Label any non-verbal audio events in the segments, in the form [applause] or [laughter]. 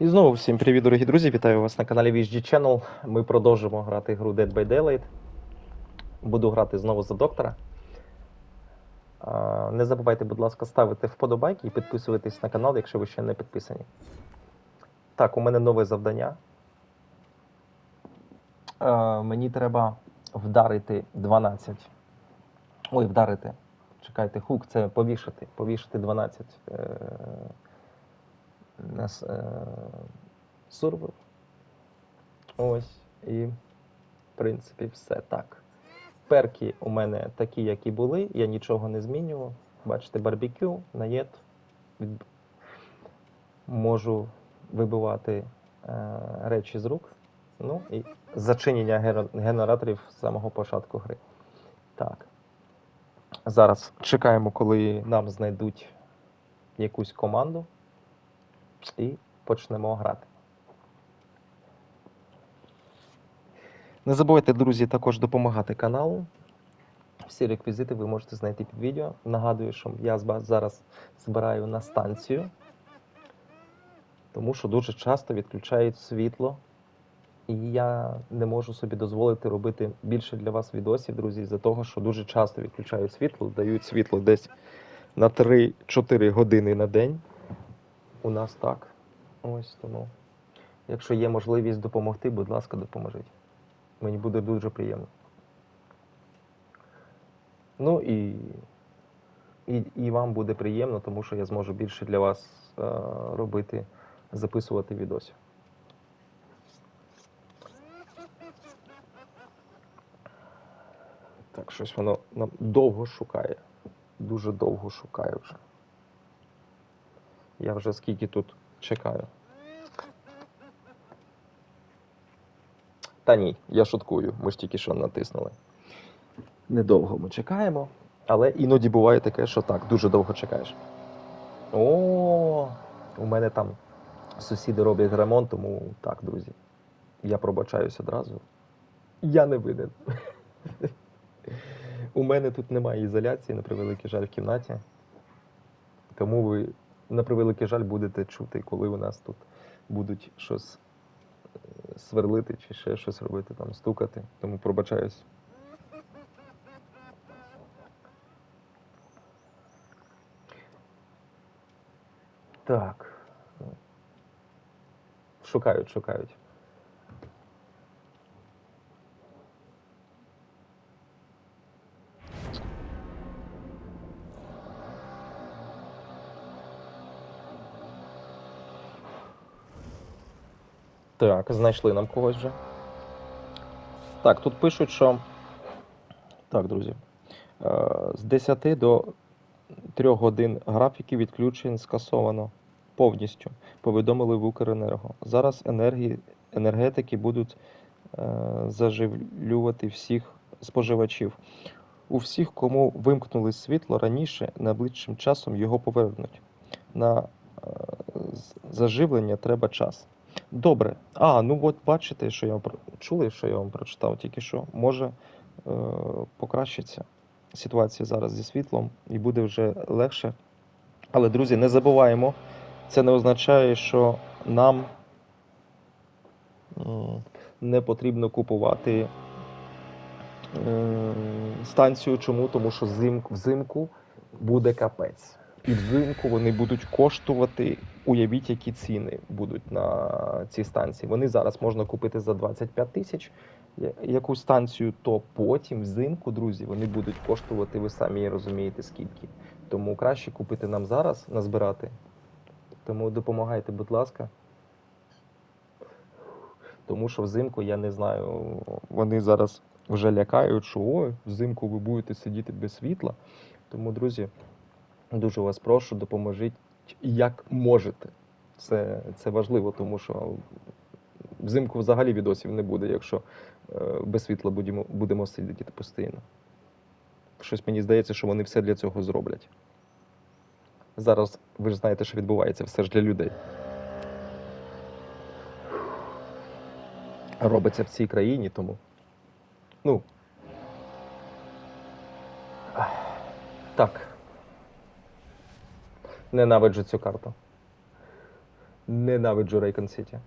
І знову всім привіт, дорогі друзі! Вітаю вас на каналі VHG Channel. Ми продовжимо грати гру Dead by Daylight. Буду грати знову за доктора. Не забувайте, будь ласка, ставити вподобайки і підписуватись на канал, якщо ви ще не підписані. Так, у мене нове завдання. Мені треба вдарити 12. Ой, вдарити. Чекайте, хук, це повішати. Повішати 12. Нас е, сурвер. Ось. І, в принципі, все так. Перки у мене такі, які були, я нічого не змінював. Бачите, барбекю, наєт. Від... Можу вибивати е, речі з рук. Ну і зачинення генераторів з самого початку гри. Так. Зараз чекаємо, коли нам знайдуть якусь команду і почнемо грати. Не забувайте, друзі, також допомагати каналу. Всі реквізити ви можете знайти під відео. Нагадую, що я зараз збираю на станцію, тому що дуже часто відключають світло. І я не можу собі дозволити робити більше для вас відосів, друзі, з-за того, що дуже часто відключають світло, дають світло десь на 3-4 години на день. У нас так. Ось тому. Якщо є можливість допомогти, будь ласка, допоможіть. Мені буде дуже приємно. Ну і, і, і вам буде приємно, тому що я зможу більше для вас е, робити, записувати відосів. Так, щось воно нам довго шукає. Дуже довго шукає вже. Я вже скільки тут чекаю. Та ні, я шуткую, ми ж тільки що натиснули. Недовго ми чекаємо, але іноді буває таке, що так, дуже довго чекаєш. О, у мене там сусіди роблять ремонт, тому так, друзі. Я пробачаюсь одразу. Я не винен. [laughs] У мене тут немає ізоляції, на превеликий жаль, в кімнаті. Тому ви, на превеликий жаль, будете чути, коли у нас тут будуть щось е, сверлити чи ще щось робити, там, стукати. Тому пробачаюсь. Так. Шукають, шукають. Так, знайшли нам когось вже. Так, тут пишуть, що. Так, друзі. Е, З 10 до 3 годин графіки відключень скасовано повністю. Повідомили в Укренерго. Зараз енергії, енергетики будуть е, заживлювати всіх споживачів. У всіх, кому вимкнули світло раніше, найближчим часом його повернуть. На е, заживлення треба час. Добре. А, ну от бачите, що я вам чули, що я вам прочитав тільки що. Може е, покращиться ситуація зараз зі світлом і буде вже легше. Але, друзі, не забуваємо, це не означає, що нам не потрібно купувати е, станцію. Чому? Тому що взимку буде капець. І взимку вони будуть коштувати, уявіть, які ціни будуть на ці станції. Вони зараз можна купити за 25 тисяч якусь станцію, то потім взимку, друзі, вони будуть коштувати, ви самі розумієте скільки. Тому краще купити нам зараз, назбирати. Тому допомагайте, будь ласка. Тому що взимку я не знаю, вони зараз вже лякають, що ой, взимку ви будете сидіти без світла. Тому, друзі, дуже вас прошу, допоможіть як можете. Це, це важливо, тому що взимку взагалі відосів не буде, якщо е, без світла будемо, будемо сидіти постійно. Щось мені здається, що вони все для цього зроблять. Зараз ви ж знаєте, що відбувається все ж для людей. Робиться в цій країні, тому. Ну. Так. Ненавиджу цю карту. Ненавиджу Рейкон Сіті.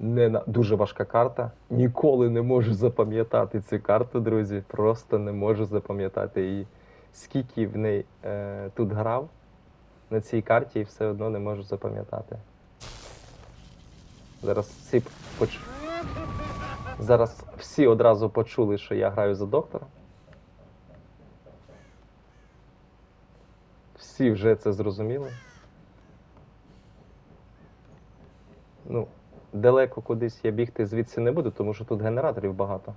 Нена... Дуже важка карта. Ніколи не можу запам'ятати цю карту, друзі. Просто не можу запам'ятати її. Скільки в неї е, тут грав на цій карті і все одно не можу запам'ятати. Зараз всі поч... Зараз всі одразу почули, що я граю за доктора. Всі вже це зрозуміли. Ну, далеко кудись я бігти звідси не буду, тому що тут генераторів багато.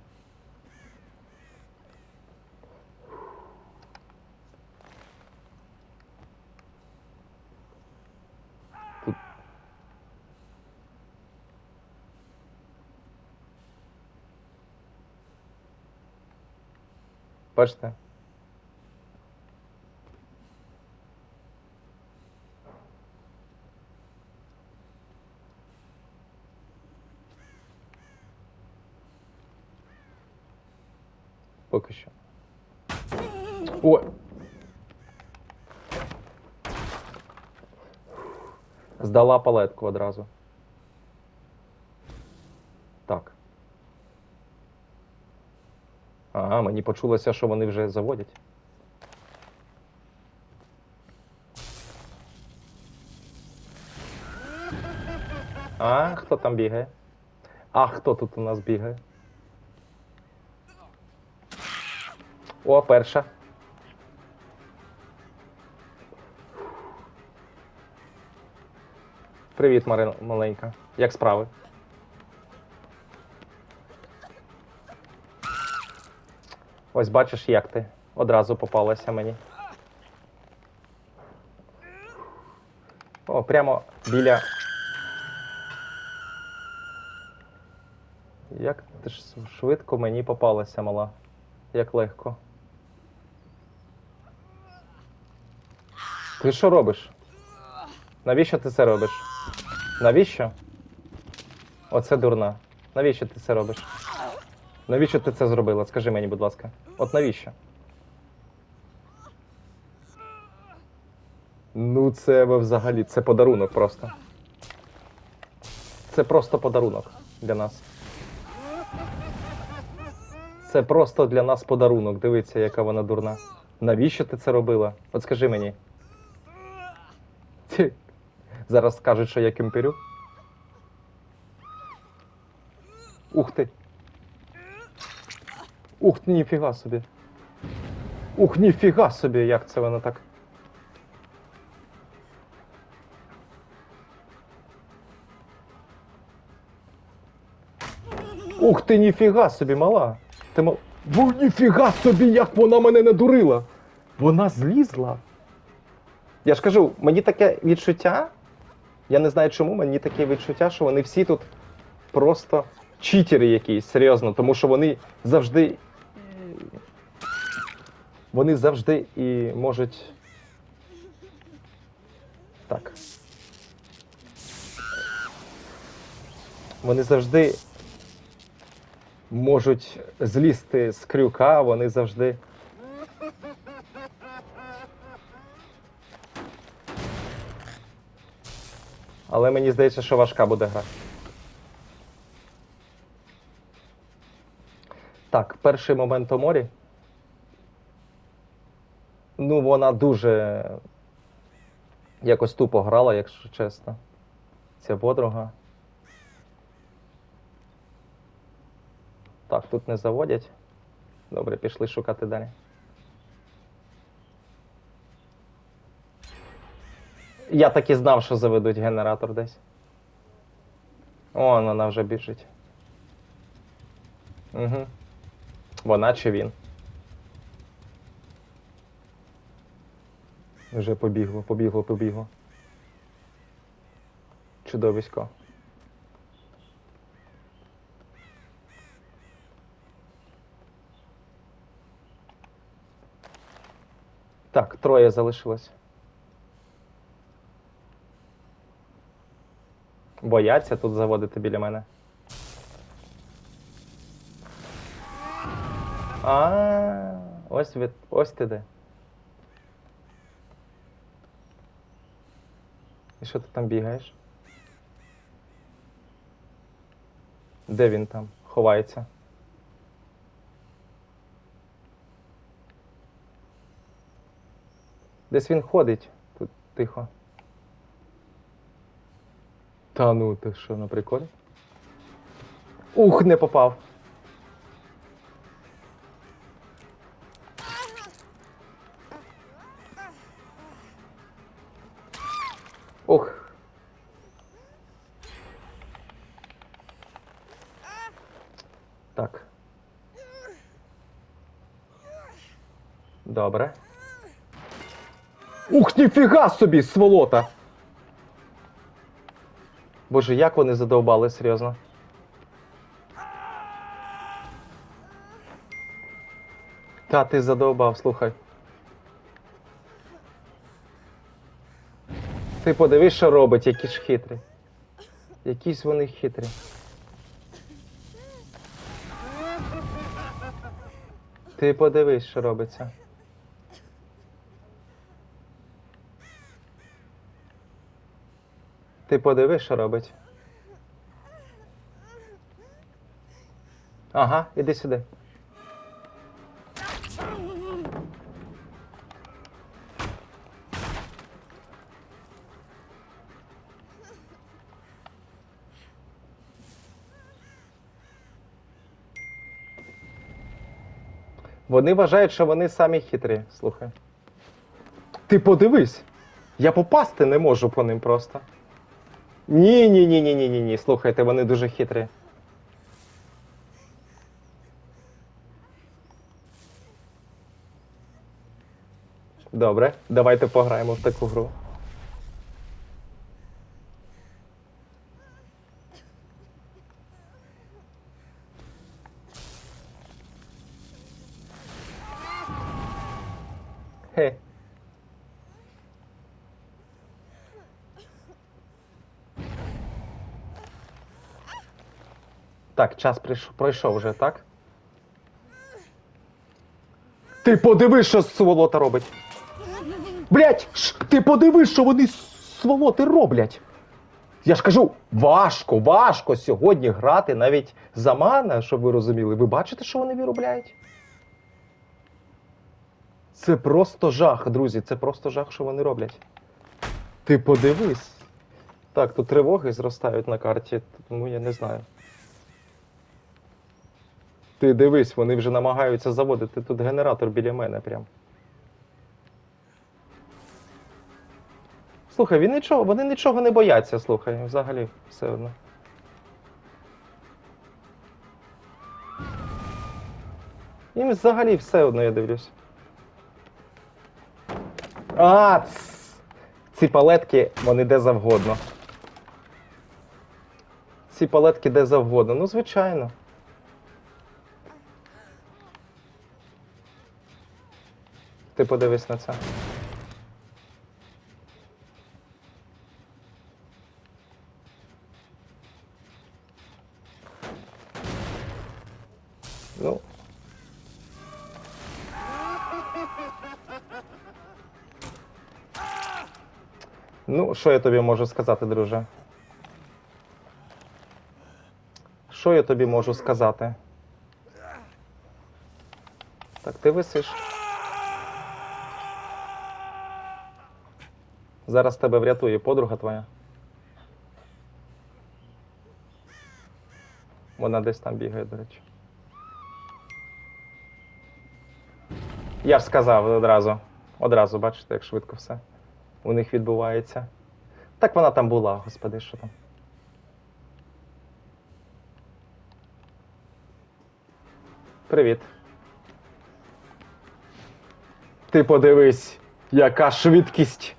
Бачите? Поки що. Ой! Здала палетку одразу. Так. Ага, мені почулося, що вони вже заводять. А, хто там бігає? А хто тут у нас бігає? О, перша. Привіт, Марина маленька. Як справи? Ось бачиш, як ти. Одразу попалася мені. О, прямо біля. Як ти ж швидко мені попалася, мала. Як легко. Ти що робиш? Навіщо ти це робиш? Навіщо? Оце дурна. Навіщо ти це робиш? Навіщо ти це зробила? Скажи мені, будь ласка. От навіщо? Ну, це взагалі, це подарунок просто. Це просто подарунок для нас. Це просто для нас подарунок. Дивіться, яка вона дурна. Навіщо ти це робила? От скажи мені. Ті. Зараз скажуть, що я кемперю. Ух ти. Ух ти, ніфіга собі. Ух, ніфіга собі, як це вона так. Ух ти, ніфіга собі, мала. Ти мал... Бу, ніфіга собі, як вона мене надурила. Вона злізла. Я ж кажу, мені таке відчуття. Я не знаю чому, мені таке відчуття, що вони всі тут просто читери якісь, серйозно, тому що вони завжди. Вони завжди і можуть. Так. Вони завжди можуть злізти з крюка, вони завжди. Але мені здається, що важка буде гра. Так, перший момент у морі. Ну, вона дуже якось тупо грала, якщо чесно. Ця подруга. Так, тут не заводять. Добре, пішли шукати далі. Я так і знав, що заведуть генератор десь. О, вона вже біжить. Угу. Вона чи він. Вже побігло, побігло, побігло. Чудовисько. Так, троє залишилось. Бояться тут заводити біля мене. А, ось від. Ось ти де. І що ти там бігаєш? Де він там ховається? Десь він ходить. Тут тихо. Та ну, ти що, на приколі? Ух, не попав. Ух. Так. Добре. Ух, ніфіга собі, сволота! Боже, як вони задовбали, серйозно. Та ти задовбав, слухай. Ти подивись, що робить, які ж хитрі. Якісь вони хитрі. Ти подивись, що робиться. Ти подивись, що робить. Ага, іди сюди. Вони вважають, що вони самі хитрі, слухай. Ти подивись! Я попасти не можу по ним просто. Ні, ні, ні, ні, ні, ні, ні. Слухайте, вони дуже хитрі. Добре, давайте пограємо в таку гру. Так, час пройшов вже, так? Ти подивись, що сволота робить. Блять, ти подивись, що вони сволоти роблять. Я ж кажу, важко, важко сьогодні грати навіть за мана, щоб ви розуміли. Ви бачите, що вони виробляють? Це просто жах, друзі, це просто жах, що вони роблять. Ти подивись. Так, тут тривоги зростають на карті, тому я не знаю. Ти дивись, вони вже намагаються заводити тут генератор біля мене прям. Слухай, він нічого, вони нічого не бояться, слухай, взагалі, все одно. Їм взагалі все одно, я дивлюсь. А, ці палетки, вони де завгодно. Ці палетки де завгодно, ну звичайно. Ти подивись на це. Ну. Ну, що я тобі можу сказати, друже? Що я тобі можу сказати? Так, ти висиш. Зараз тебе врятує подруга твоя. Вона десь там бігає, до речі. Я ж сказав одразу. Одразу, бачите, як швидко все у них відбувається. Так вона там була, господи, що там. Привіт. Ти подивись, яка швидкість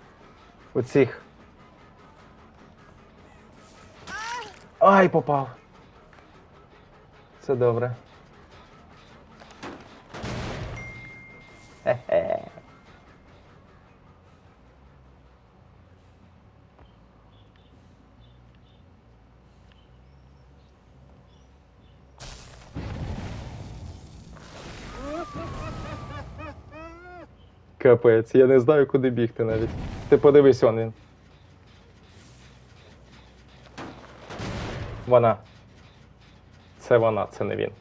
у цих. Ай, попав. Це добре. Хе-хе. Капець, я не знаю, куди бігти навіть. Ти подивись он він. Вона. Це вона, це не він.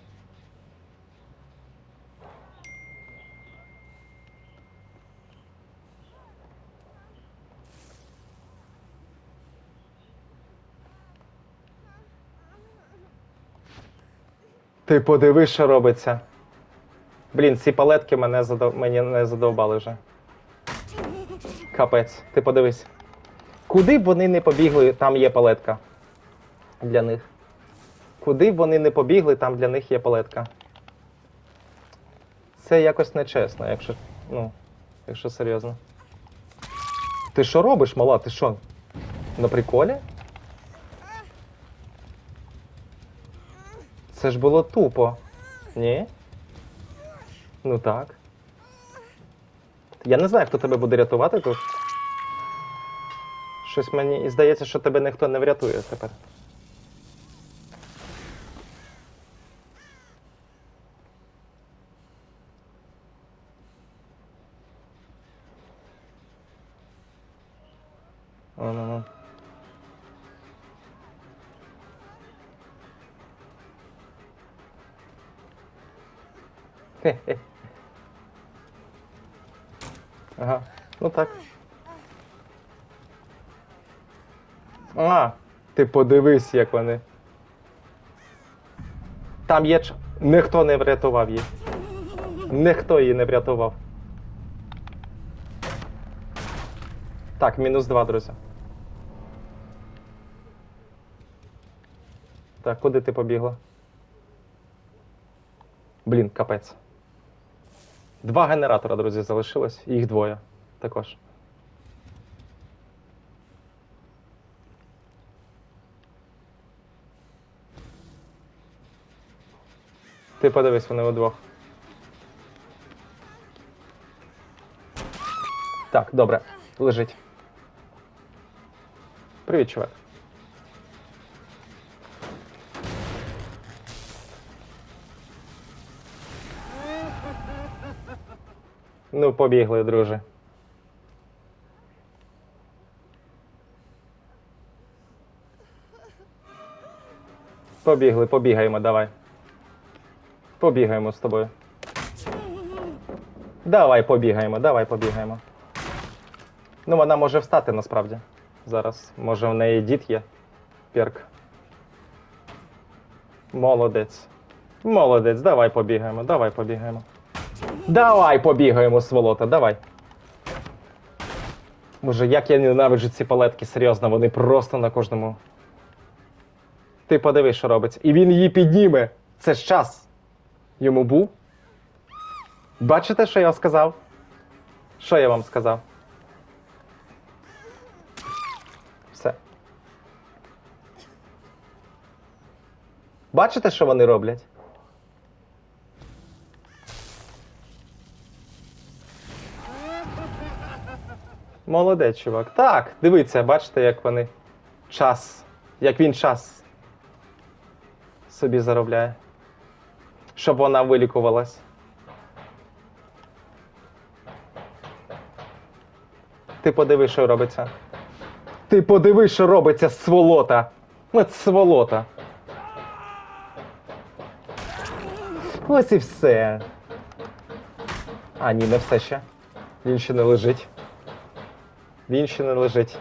Ти подиви, що робиться. Блін, ці палетки мене задов... мені не задовбали вже. Капець, ти подивись. Куди б вони не побігли, там є палетка. Для них. Куди б вони не побігли, там для них є палетка. Це якось нечесно, якщо. Ну, якщо серйозно. Ти що робиш, мала? Ти що? На приколі? Це ж було тупо. Ні? Ну так. Я не знаю, хто тебе буде рятувати тут. Щось мені. І здається, що тебе ніхто не врятує тепер. Хе-хе. Ага, ну так. А, ти подивись, як вони. Там є. ч- Ніхто не врятував її. Ніхто її не врятував. Так, мінус два, друзі. Так, куди ти побігла? Блін, капець. Два генератора, друзі, залишилось. Їх двоє також. Ти подивись, вони удвох. Так, добре, лежить. Привіт, чувак. Ну, побігли, друже. Побігли, побігаємо, давай. Побігаємо з тобою. Давай побігаємо, давай побігаємо. Ну, вона може встати насправді. Зараз. Може в неї дід є. Перк. Молодець. Молодець, давай побігаємо, давай побігаємо. Давай побігаємо, сволота, давай. Боже, як я ненавиджу ці палетки, серйозно, вони просто на кожному. Ти подивись, що робиться. І він її підніме. Це ж час. Йому був. Бачите, що я сказав? Що я вам сказав? Все. Бачите, що вони роблять? Молодець, чувак. Так, дивіться, бачите, як вони час. Як він час собі заробляє. Щоб вона вилікувалась. Ти подиви, що робиться. Ти подиви, що робиться, сволота. От сволота. Ось і все. А, ні, не все ще. Він ще не лежить. Він ще не лежить.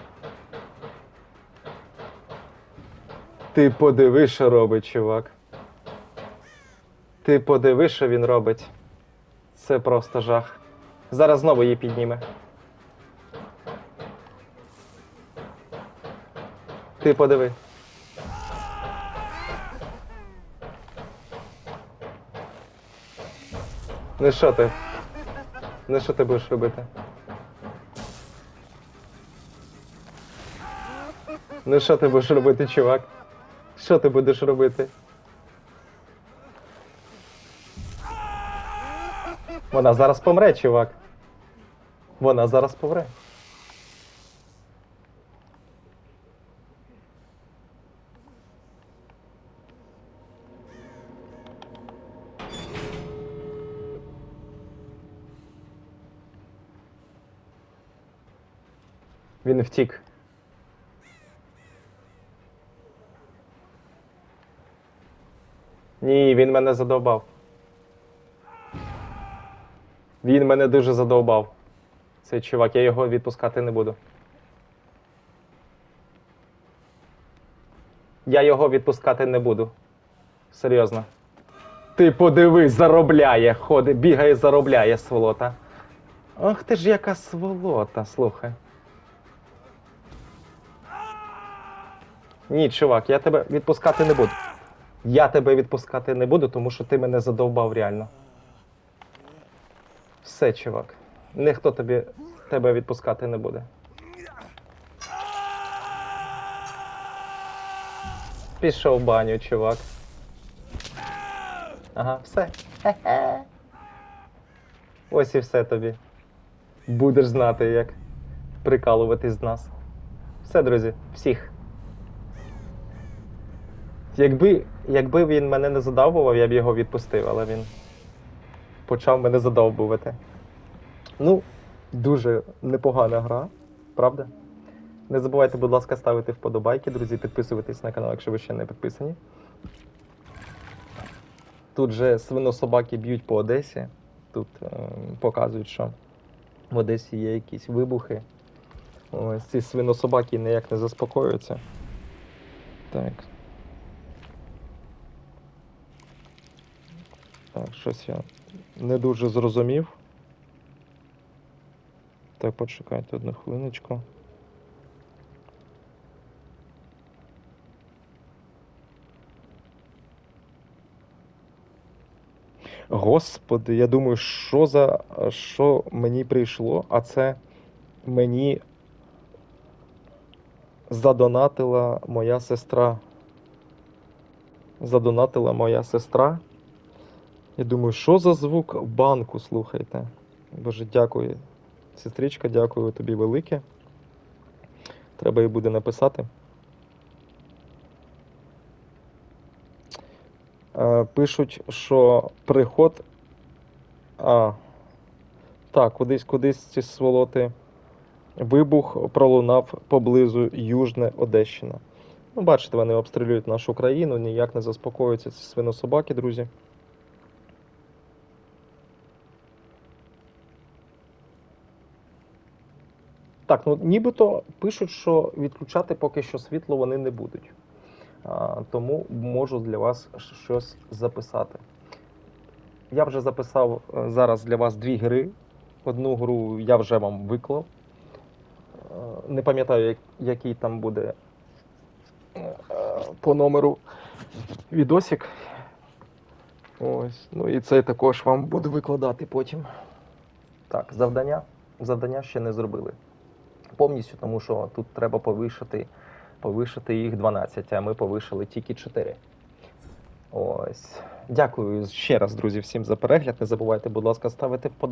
Ти подиви, що робить, чувак. Ти подиви, що він робить. Це просто жах. Зараз знову її підніме. Ти подиви. Ну що ти? Ну що ти будеш робити? Ну що ти будеш робити, чувак? Що ти будеш робити? Вона зараз помре, чувак. Вона зараз помре. Він втік. Ні, він мене задовбав. Він мене дуже задовбав. Цей чувак, я його відпускати не буду. Я його відпускати не буду. Серйозно. Ти подивись, заробляє, ходить, бігає, заробляє, сволота. Ах ти ж яка сволота, слухай. Ні, чувак, я тебе відпускати не буду. Я тебе відпускати не буду, тому що ти мене задовбав реально. Все, чувак. Ніхто тобі тебе відпускати не буде. Пішов в баню, чувак. Ага, все. Хе-хе. [laughs] Ось і все тобі. Будеш знати, як прикалуватись з нас. Все, друзі, всіх. Якби, якби він мене не задовбував, я б його відпустив, але він почав мене задовбувати. Ну, дуже непогана гра, правда? Не забувайте, будь ласка, ставити вподобайки, друзі, підписуватись на канал, якщо ви ще не підписані. Тут же свинособаки б'ють по Одесі. Тут е, показують, що в Одесі є якісь вибухи. Ось ці свинособаки ніяк не заспокоюються. Так. Так, щось я не дуже зрозумів. Так, почекайте одну хвилиночку. Господи, я думаю, що за що мені прийшло, а це мені задонатила моя сестра. Задонатила моя сестра. Я думаю, що за звук в банку, слухайте. Боже, дякую. Сестричка, дякую тобі велике. Треба їй буде написати. Е, Пишуть, що приход. А. Так, кудись, кудись ці сволоти. Вибух пролунав поблизу Южне Одещина. Ну, бачите, вони обстрілюють нашу країну, ніяк не заспокоюються ці свинособаки, друзі. Так, ну нібито пишуть, що відключати поки що світло вони не будуть. А, тому можу для вас щось записати. Я вже записав е, зараз для вас дві гри. Одну гру я вже вам виклав. Е, Не пам'ятаю, який там буде е, по номеру відосик. Ось. Ну і це також вам буду викладати потім. Так, завдання. Завдання ще не зробили. Повністю, тому що тут треба повишити, повишити їх 12, а ми повишили тільки 4. Ось. Дякую ще раз, друзі, всім за перегляд. Не забувайте, будь ласка, ставити вподобайки.